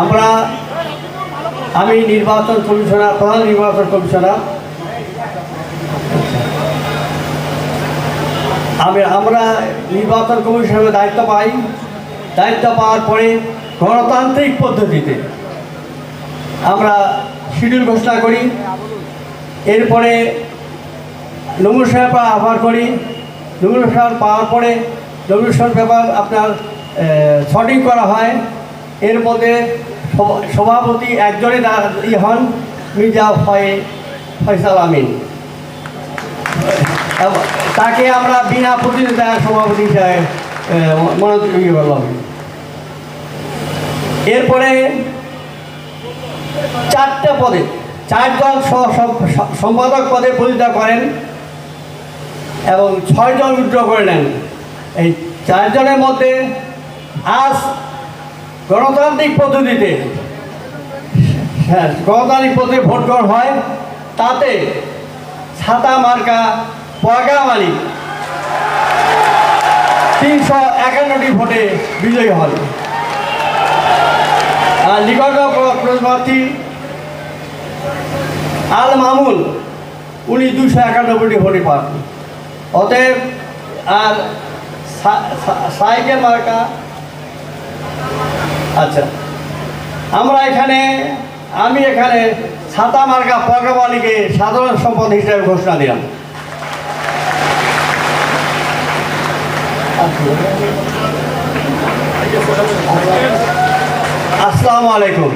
আমরা, আমি নির্বাচন কমিশনার, প্রধান নির্বাচন কমিশনার। আমি, আমরা নির্বাচন কমিশনের দায়িত্ব পাই। দায়িত্ব পাওয়ার পরে গণতান্ত্রিক পদ্ধতিতে আমরা শিডিউল ঘোষণা করি। এরপরে নমিনেশন পেপার আহ্বান করি। নমিনেশন পাওয়ার পরে নমিনেশন পেপার আপনার শর্টিং করা হয়। এর মধ্যে সভাপতি একজনে দা- ই হন মির্জা ফয়ে ফয়সাল আমিন। তাকে আমরা বিনা প্রতিনিধিতায় সভাপতি হিসাবে ইয়ে করলাম এরপরে চারটে পদে চারজন সম্পাদক পদে প্রতিষ্ঠা করেন এবং ছয়জন উইথড্র করে নেন। এই চারজনের মধ্যে আজ গণতান্ত্রিক পদ্ধতিতে হ্যাঁ গণতান্ত্রিক পদ্ধতিতে ভোট গ্রহণ হয়, তাতে ছাতা মার্কা পয়গা মালিক তিনশো একান্নটি ভোটে বিজয়ী হন। আর নিকট প্রার্থী আল মামুল উনি দুশো একানব্বইটি ভোটে পান। অতএব আর সাইকেল মার্কা আচ্ছা। আমরা এখানে, আমি এখানে ছাতা মার্কা পগাবালিকে সাধারণ সম্পদ হিসেবে ঘোষণা দিলাম। আসসালামু আলাইকুম।